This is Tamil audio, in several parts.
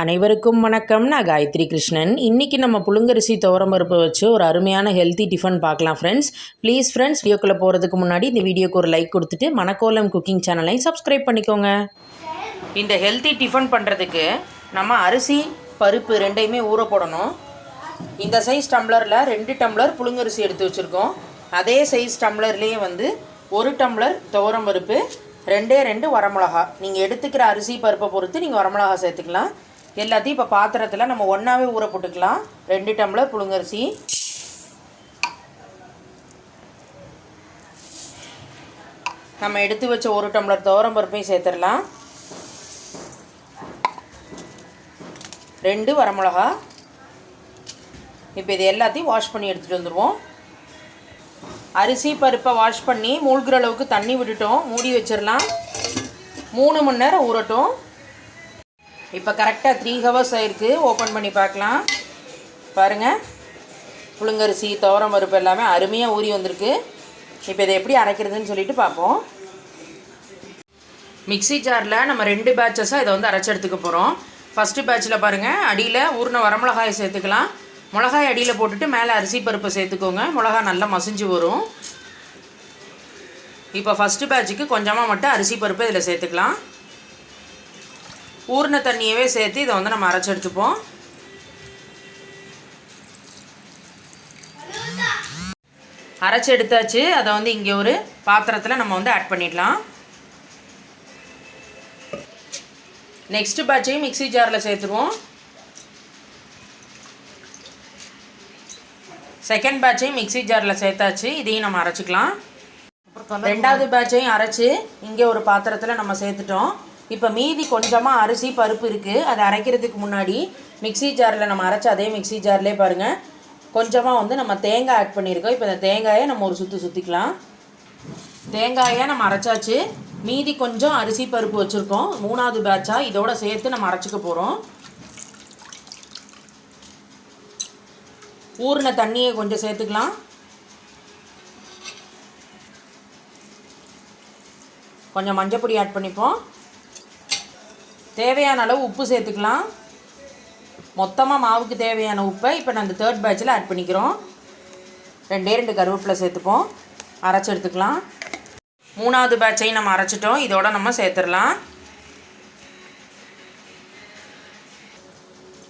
அனைவருக்கும் வணக்கம். நான் காயத்ரி கிருஷ்ணன். இன்றைக்கி நம்ம புழுங்கரிசி துவரம்பருப்பு வச்சு ஒரு அருமையான ஹெல்த்தி டிஃபன் பார்க்கலாம் ஃப்ரெண்ட்ஸ் ப்ளீஸ் ஃப்ரெண்ட்ஸ் வீடியோக்குள்ளே போகிறதுக்கு முன்னாடி இந்த வீடியோக்கு ஒரு லைக் கொடுத்துட்டு மணக்கோலம் குக்கிங் சேனலையும் சப்ஸ்கிரைப் பண்ணிக்கோங்க. இந்த ஹெல்த்தி டிஃபன் பண்ணுறதுக்கு நம்ம அரிசி பருப்பு ரெண்டையுமே ஊற போடணும். இந்த சைஸ் டம்ளரில் ரெண்டு டம்ளர் புழுங்கரிசி எடுத்து வச்சுருக்கோம். அதே சைஸ் டம்ளர்லேயே வந்து ஒரு டம்ளர் துவரம் பருப்பு ரெண்டே ரெண்டு வரமிளகா. நீங்கள் எடுத்துக்கிற அரிசி பருப்பை பொறுத்து நீங்கள் வரமிளகா சேர்த்துக்கலாம். எல்லாத்தையும் இப்போ பாத்திரத்தில் நம்ம ஒன்றாவே ஊற போட்டுக்கலாம். ரெண்டு டம்ளர் புழுங்கரிசி. நம்ம எடுத்து வச்ச ஒரு டம்ளர் துவரம் பருப்பையும் சேர்த்துடலாம். ரெண்டு வரமிளகா. இப்போ இது எல்லாத்தையும் வாஷ் பண்ணி எடுத்துகிட்டு வந்துடுவோம் அரிசி பருப்பை வாஷ் பண்ணி மூழ்கிற அளவுக்கு தண்ணி விட்டுட்டோம். மூடி வச்சிடலாம். மூணு மணி நேரம் ஊறட்டும். இப்போ கரெக்டாக த்ரீ ஹவர்ஸ் ஆயிருக்கு. ஓப்பன் பண்ணி பார்க்கலாம். பாருங்கள் புழுங்கரிசி துவரம் பருப்பு எல்லாமே அருமையாக ஊறி வந்திருக்கு. இப்போ இதை எப்படி அரைக்கிறதுன்னு சொல்லிட்டு பார்ப்போம். மிக்ஸி ஜாரில் நம்ம ரெண்டு பேட்சஸாக இதை வந்து அரைச்சி எடுத்துக்க போகிறோம் ஃபஸ்ட்டு பேட்சில் பாருங்கள் அடியில் ஊறின வரமிளகாயை சேர்த்துக்கலாம். மிளகாய் அடியில் போட்டுட்டு மேலே அரிசி பருப்பை சேர்த்துக்கோங்க. மிளகா நல்லா மசிஞ்சு வரும். இப்போ ஃபஸ்ட்டு பேட்சுக்கு கொஞ்சமாக மட்டும் அரிசி பருப்பு இதில் சேர்த்துக்கலாம். ஊறின தண்ணியவே சேர்த்து இதை வந்து நம்ம அரைச்சி எடுத்துப்போம். அரைச்சி எடுத்தாச்சு. அதை வந்து இங்கே ஒரு பாத்திரத்தில் நம்ம வந்து ஆட் பண்ணிடலாம். நெக்ஸ்ட் பேட்சையும் மிக்ஸி ஜாரில் சேர்த்துருவோம். செகண்ட் பேட்சையும் மிக்ஸி ஜாரில் சேர்த்தாச்சு. இதையும் நம்ம அரைச்சிக்கலாம். ரெண்டாவது பேட்சையும் அரைச்சி இங்கே ஒரு பாத்திரத்தில் நம்ம சேர்த்துட்டோம். இப்போ மீதி கொஞ்சமாக அரிசி பருப்பு இருக்குது அதை அரைக்கிறதுக்கு முன்னாடி மிக்ஸி ஜாரில் நம்ம அரைச்ச அதே மிக்ஸி ஜார்லே பாருங்கள் கொஞ்சமாக வந்து நம்ம தேங்காய் ஆட் பண்ணியிருக்கோம். இப்போ இந்த தேங்காயை நம்ம ஒரு சுற்றி சுற்றிக்கலாம் தேங்காயை நம்ம அரைச்சாச்சு. மீதி கொஞ்சம் அரிசி பருப்பு வச்சுருக்கோம். மூணாவது பேட்சாக இதோட சேர்த்து நம்ம அரைச்சிக்க போகிறோம் ஊறின தண்ணியை கொஞ்சம் சேர்த்துக்கலாம். கொஞ்சம் மஞ்சப்பொடி ஆட் பண்ணிப்போம். தேவையான அளவு உப்பு சேர்த்துக்கலாம். மொத்தமாக மாவுக்கு தேவையான உப்பை இப்போ நான் இந்த தேர்ட் பேட்சில் ஆட் பண்ணிக்கிறோம். ரெண்டே ரெண்டு கருவேப்பிலை சேர்த்துப்போம். அரைச்சி எடுத்துக்கலாம். மூணாவது பேட்சையும் நம்ம அரைச்சிட்டோம். இதோட நம்ம சேர்த்துடலாம்.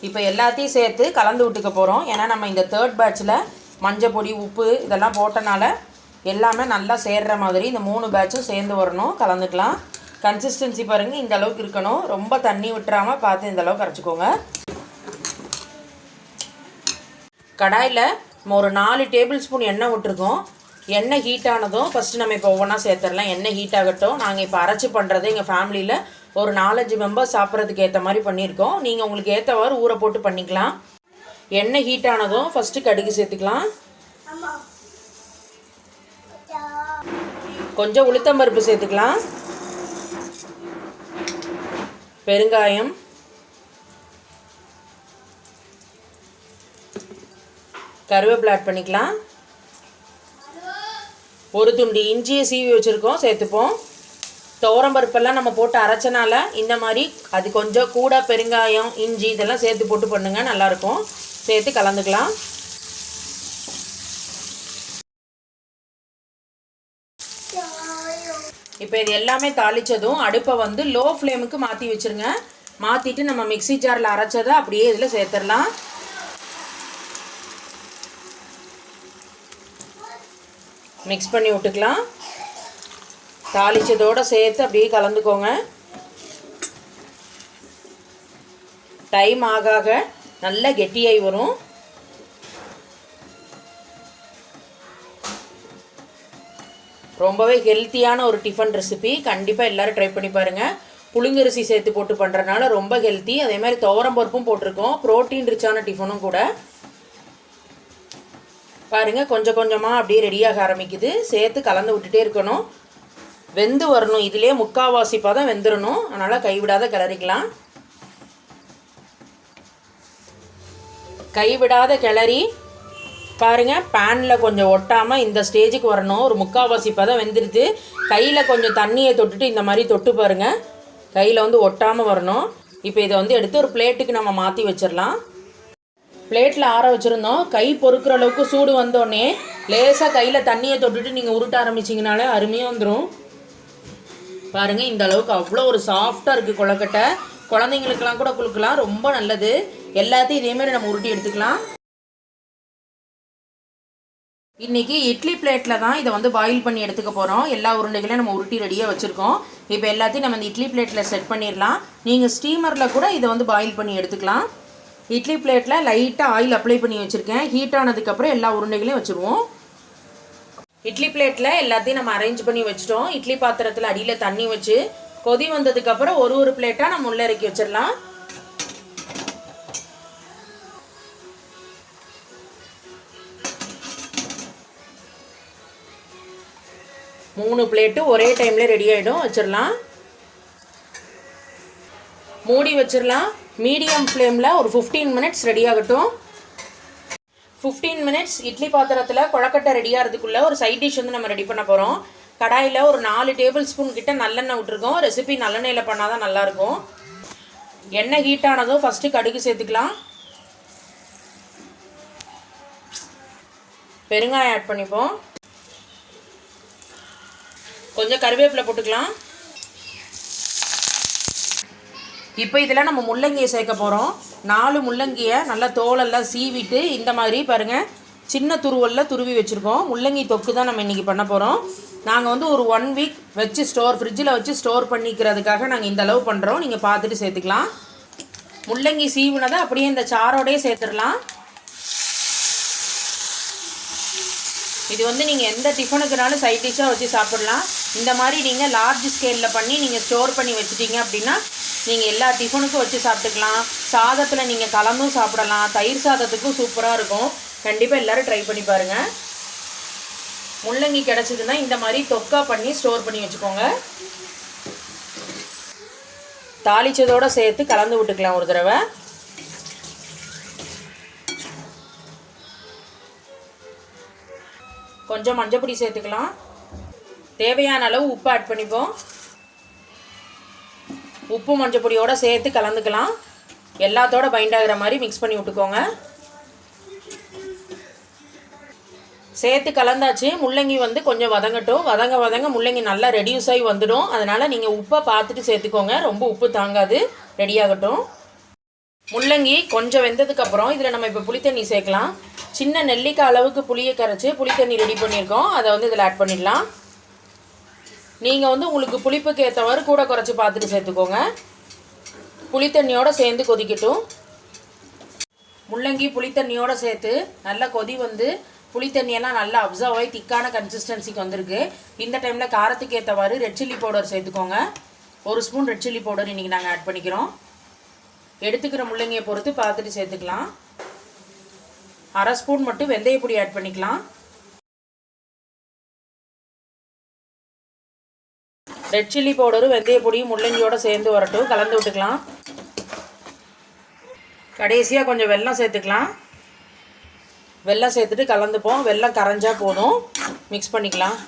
இப்போ எல்லாத்தையும் சேர்த்து கலந்து விட்டுக்க போகிறோம் ஏன்னா நம்ம இந்த தேர்ட் பேட்சில் மஞ்சள் பொடி உப்பு இதெல்லாம் போட்டனால எல்லாமே நல்லா சேர்கிற மாதிரி இந்த மூணு பேட்சும் சேர்ந்து வரணும். கலந்துக்கலாம். கன்சிஸ்டன்சி பாருங்கள் இந்த அளவுக்கு இருக்கணும். ரொம்ப தண்ணி விட்டுறாமல் பார்த்து இந்த அளவுக்கு அரைச்சிக்கோங்க. கடாயில் ஒரு நாலு டேபிள் ஸ்பூன் எண்ணெய் விட்டுருக்கோம். எண்ணெய் ஹீட் ஆனதும் ஃபஸ்ட்டு நம்ம இப்போ ஒவ்வொன்றா சேர்த்துடலாம். எண்ணெய் ஹீட் ஆகட்டும். நாங்கள் இப்போ அரைச்சி பண்ணுறது எங்கள் ஃபேமிலியில் ஒரு நாலஞ்சு மெம்பர்ஸ் சாப்பிட்றதுக்கு ஏற்ற மாதிரி பண்ணியிருக்கோம். நீங்கள் உங்களுக்கு ஏற்றவாறு ஊற போட்டு பண்ணிக்கலாம். எண்ணெய் ஹீட் ஆனதும் ஃபஸ்ட்டு கடுகு சேர்த்துக்கலாம். கொஞ்சம் உளுத்தம்பருப்பு சேர்த்துக்கலாம். பெருங்காயம். கருவேப்பிலை ஆட் பண்ணிக்கலாம். ஒரு துண்டு இஞ்சியை சீவி வச்சுருக்கோம் சேர்த்துப்போம். துவரம் பருப்பெல்லாம் நம்ம போட்டு அரைச்சனால இந்த மாதிரி அது கொஞ்சம் கூட பெருங்காயம் இஞ்சி இதெல்லாம் சேர்த்து போட்டு பண்ணுங்கள் நல்லாயிருக்கும் சேர்த்து கலந்துக்கலாம். இப்போ இது எல்லாமே தாளித்ததும் அடுப்பை வந்து லோ ஃப்ளேமுக்கு மாற்றி வச்சுருங்க. மாற்றிட்டு நம்ம மிக்ஸி ஜாரில் அரைச்சதை அப்படியே இதில் சேர்த்துடலாம். மிக்ஸ் பண்ணி விட்டுக்கலாம். தாளித்ததோடு சேர்த்து அப்படியே கலந்துக்கோங்க. டைம் ஆக ஆக நல்லா கெட்டியாகி வரும். ரொம்பவே ஹெல்த்தியான ஒரு டிஃபன் ரெசிபி கண்டிப்பாக எல்லோரும் ட்ரை பண்ணி பாருங்கள் புழுங்கரிசி சேர்த்து போட்டு பண்ணுறதுனால ரொம்ப ஹெல்த்தி அதே மாதிரி துவரம் பருப்பும் போட்டிருக்கோம். ப்ரோட்டீன் ரிச்சான டிஃபனும் கூட. பாருங்கள் கொஞ்சம் கொஞ்சமாக அப்படியே ரெடியாக ஆரம்பிக்குது. சேர்த்து கலந்து விட்டுட்டே இருக்கணும். வெந்து வரணும். இதிலே முக்கால்வாசி பதம் வெந்துடணும் அதனால் கைவிடாத கிளறிக்கலாம். கைவிடாத கிளறி பாருங்கள் பேனில் கொஞ்சம் ஒட்டாமல் இந்த ஸ்டேஜுக்கு வரணும். ஒரு முக்கால்வாசி பதம் வெந்துடுது கையில் கொஞ்சம் தண்ணியை தொட்டுட்டு இந்த மாதிரி தொட்டு பாருங்கள் கையில் வந்து ஒட்டாமல் வரணும். இப்போ இதை வந்து எடுத்து ஒரு பிளேட்டுக்கு நம்ம மாற்றி வச்சிடலாம். பிளேட்டில் ஆற வச்சுருந்தோம். கை பொறுக்கிற அளவுக்கு சூடு வந்தோடனே லேசாக கையில் தண்ணியை தொட்டுட்டு நீங்கள் உருட்ட ஆரம்பிச்சிங்கனாலே அருமையாக வந்துடும் பாருங்கள் இந்த அளவுக்கு அவ்வளோ ஒரு சாஃப்டாக இருக்குது கொழக்கட்டை. குழந்தைங்களுக்கெல்லாம் கூட கொடுக்கலாம் ரொம்ப நல்லது. எல்லாத்தையும் இதேமாரி நம்ம உருட்டி எடுத்துக்கலாம். இன்றைக்கி இட்லி பிளேட்டில் தான் இதை வந்து பாயில் பண்ணி எடுத்துக்க போகிறோம் எல்லா உருண்டைகளையும் நம்ம உருட்டி ரெடியாக வச்சுருக்கோம். இப்போ எல்லாத்தையும் நம்ம இந்த இட்லி பிளேட்டில் செட் பண்ணிடலாம். நீங்கள் ஸ்டீமரில் கூட இதை வந்து பாயில் பண்ணி எடுத்துக்கலாம். இட்லி பிளேட்டில் லைட்டாக ஆயில் அப்ளை பண்ணி வச்சுருக்கேன். ஹீட் ஆனதுக்கப்புறம் எல்லா உருண்டைகளையும் வச்சுருவோம். இட்லி பிளேட்டில் எல்லாத்தையும் நம்ம அரேஞ்ச் பண்ணி வச்சிட்டோம். இட்லி பாத்திரத்தில் அடியில் தண்ணி வச்சு கொதி வந்ததுக்கப்புறம் ஒரு ஒரு பிளேட்டாக நம்ம உள்ளே இறக்கி வச்சிடலாம். மூணு பிளேட்டு ஒரே டைமில் ரெடி ஆகிடும் வச்சிடலாம் மூடி வச்சிடலாம் மீடியம் ஃப்ளேமில் ஒரு ஃபிஃப்டீன் மினிட்ஸ் ரெடி ஆகட்டும். ஃபிஃப்டீன் மினிட்ஸ் இட்லி பாத்திரத்தில் கொழக்கட்டை ரெடி ஆகிறதுக்குள்ளே ஒரு சைட் டிஷ் வந்து நம்ம ரெடி பண்ண போகிறோம் கடாயில் ஒரு நாலு டேபிள் ஸ்பூன் கிட்ட நல்லெண்ணெய் விட்டுருக்கோம். ரெசிபி நல்லெண்ணெயில் பண்ணால் தான் நல்லாயிருக்கும் எண்ணெய் ஹீட் ஆனதும் ஃபஸ்ட்டு கடுகு சேர்த்துக்கலாம். பெருங்காயம் ஆட் பண்ணிப்போம். கொஞ்சம் கருவேப்பிலை போட்டுக்கலாம். இப்போ இதில் நம்ம முள்ளங்கியை சேர்க்க போகிறோம். நாலு முள்ளங்கியை நல்லா தோலெல்லாம் சீவிட்டு இந்த மாதிரி பாருங்கள் சின்ன துருவலில் துருவி வச்சுருக்கோம். முள்ளங்கி தொக்கு தான் நம்ம இன்றைக்கி பண்ண போகிறோம். நாங்கள் வந்து ஒரு ஒன் வீக் வச்சு ஸ்டோர் ஃப்ரிட்ஜில் வச்சு ஸ்டோர் பண்ணிக்கிறதுக்காக நாங்கள் இந்த அளவு பண்ணுறோம். நீங்கள் பார்த்துட்டு சேர்த்துக்கலாம். முள்ளங்கி சீவுனதை அப்படியே இந்த சாரோடையே சேர்த்துடலாம். இது வந்து நீங்கள் எந்த டிஃபனுக்குனாலும் சைட் டிஷ்ஷாக வச்சு சாப்பிட்லாம். இந்த மாதிரி நீங்கள் லார்ஜ் ஸ்கேலில் பண்ணி நீங்கள் ஸ்டோர் பண்ணி வச்சுட்டீங்க அப்படின்னா நீங்கள் எல்லா டிஃபனுக்கும் வச்சு சாப்பிட்டுக்கலாம். சாதத்தில் நீங்கள் கலந்தும் சாப்பிடலாம். தயிர் சாதத்துக்கும் சூப்பராக இருக்கும். கண்டிப்பாக எல்லோரும் ட்ரை பண்ணி பாருங்கள் முள்ளங்கி கிடச்சிதுன்னா இந்த மாதிரி தொக்கா பண்ணி ஸ்டோர் பண்ணி வச்சுக்கோங்க. தாளிச்சதோடு சேர்த்து கலந்து விட்டுக்கலாம் ஒரு தடவை. கொஞ்சம் மஞ்சப்பொடி சேர்த்துக்கலாம். தேவையான அளவு உப்பு ஆட் பண்ணிப்போம். உப்பு மஞ்சள் பொடியோடு சேர்த்து கலந்துக்கலாம். எல்லாத்தோட பைண்ட் ஆகிற மாதிரி மிக்ஸ் பண்ணி விட்டுக்கோங்க. சேர்த்து கலந்தாச்சு முள்ளங்கி வந்து கொஞ்சம் வதங்கட்டும். வதங்க வதங்க முள்ளங்கி நல்லா ரெடியூஸ் ஆகி வந்துடும். அதனால் நீங்கள் உப்பை பார்த்துட்டு சேர்த்துக்கோங்க. ரொம்ப உப்பு தாங்காது. ரெடியாகட்டும் முள்ளங்கி கொஞ்சம் வெந்ததுக்கப்புறம் இதில் நம்ம இப்போ புளித்தண்ணி சேர்க்கலாம். சின்ன நெல்லிக்காய் அளவுக்கு புளியை கரைச்சி புளித்தண்ணி ரெடி பண்ணியிருக்கோம். அதை வந்து இதில் ஆட் பண்ணிடலாம். நீங்கள் வந்து உங்களுக்கு புளிப்புக்கு ஏற்றவாறு கூட குறைச்சி பார்த்துட்டு சேர்த்துக்கோங்க. புளித்தண்ணியோடு சேர்ந்து கொதிக்கட்டும். முள்ளங்கி புளித்தண்ணியோடு சேர்த்து நல்லா கொதி வந்து புளித்தண்ணியெல்லாம் நல்லா அப்சர்வ் ஆகி திக்கான கன்சிஸ்டன்சிக்கு வந்திருக்கு. இந்த டைமில் காரத்துக்கு ஏற்றவாறு ரெட் சில்லி பவுடர் சேர்த்துக்கோங்க. ஒரு ஸ்பூன் ரெட் சில்லி பவுடர் இன்றைக்கி நாங்கள் ஆட் பண்ணிக்கிறோம். எடுத்துக்கிற முள்ளங்கியை பொறுத்து பார்த்துட்டு சேர்த்துக்கலாம். அரை ஸ்பூன் மட்டும் வெந்தயப்பொடி ஆட் பண்ணிக்கலாம். ரெட் சில்லி பவுடரும் வெந்தயப்பொடியும் முள்ளங்கியோடு சேர்ந்து வரட்டும். கலந்து விட்டுக்கலாம். கடைசியாக கொஞ்சம் வெல்லம் சேர்த்துக்கலாம். வெல்லம் சேர்த்துட்டு கலந்துப்போம். வெல்லம் கரைஞ்சா போதும். மிக்ஸ் பண்ணிக்கலாம்.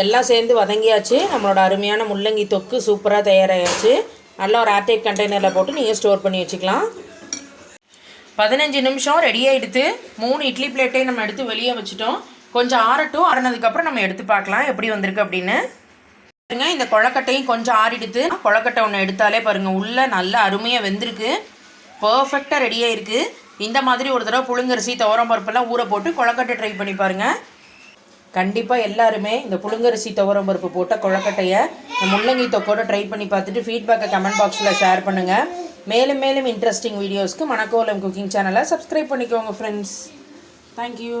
எல்லாம் சேர்ந்து வதங்கியாச்சு. நம்மளோட அருமையான முள்ளங்கி தொக்கு சூப்பராக தயாராகியாச்சு நல்லா ஒரு ஏர்டைட் கண்டெய்னரில் போட்டு நீங்கள் ஸ்டோர் பண்ணி வச்சுக்கலாம். பதினஞ்சு நிமிஷம் ரெடி ஆகிடுத்து மூணு இட்லி பிளேட்டையும் நம்ம எடுத்து வெளியே வச்சுட்டோம். கொஞ்சம் ஆறட்டும். ஆறினதுக்கப்புறம் நம்ம எடுத்து பார்க்கலாம். எப்படி வந்திருக்கு அப்படின்னு. பாருங்க இந்த கொழக்கட்டையும் கொஞ்சம் ஆறிடுத்து கொழக்கட்டை ஒன்று எடுத்தாலே பாருங்கள் உள்ளே நல்லா அருமையாக வெந்திருக்கு. பர்ஃபெக்டாக ரெடியாக இருக்குது இந்த மாதிரி ஒரு தடவை புழுங்கரிசி துவரம் பருப்பெல்லாம் ஊற போட்டு கொழக்கட்டை ட்ரை பண்ணி பாருங்கள் கண்டிப்பாக எல்லாருமே இந்த புழுங்கரிசி துவரம் பருப்பு போட்ட கொழக்கட்டையை இந்த முள்ளங்கி தொக்கோட ட்ரை பண்ணி பார்த்துட்டு ஃபீட்பேக்கை கமெண்ட் பாக்ஸில் ஷேர் பண்ணுங்கள் மேலும் மேலும் இன்ட்ரெஸ்டிங் வீடியோஸ்க்கு மணக்கோலம் குக்கிங் சேனலை சப்ஸ்கிரைப் பண்ணிக்கோங்க ஃப்ரெண்ட்ஸ் தேங்க்யூ